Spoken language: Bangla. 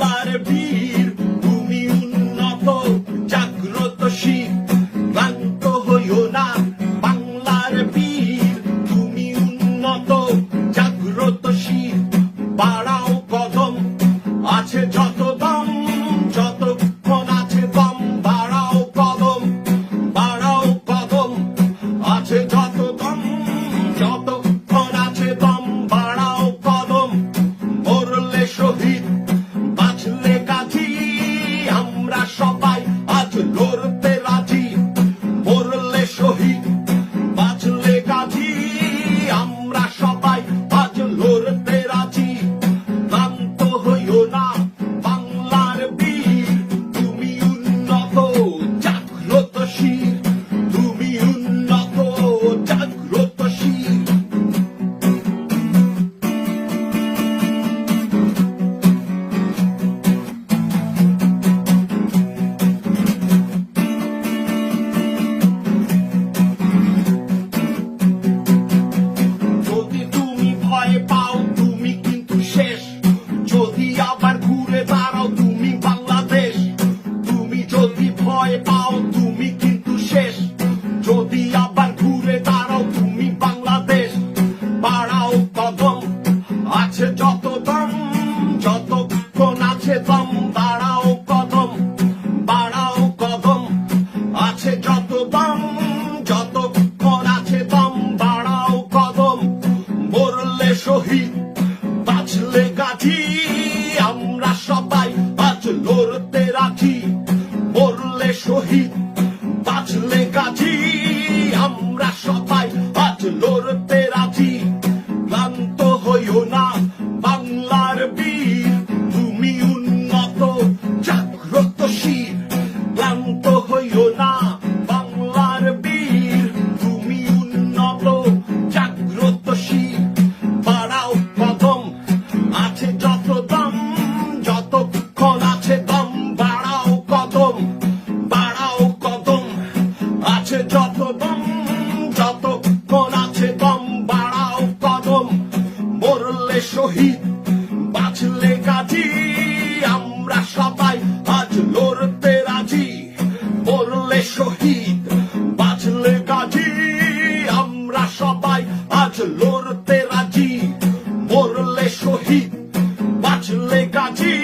somebody be ভয় পাও তুমি কিন্তু শেষ vie. শহীদ বাঁচলে কাজী আমরা সবাই আজ লড়তে রাজি। বললে শহীদ, বাঁচলে কাজী আমরা সবাই আজ লড়তে রাজি। বললে শহীদ, বাঁচলে কাজী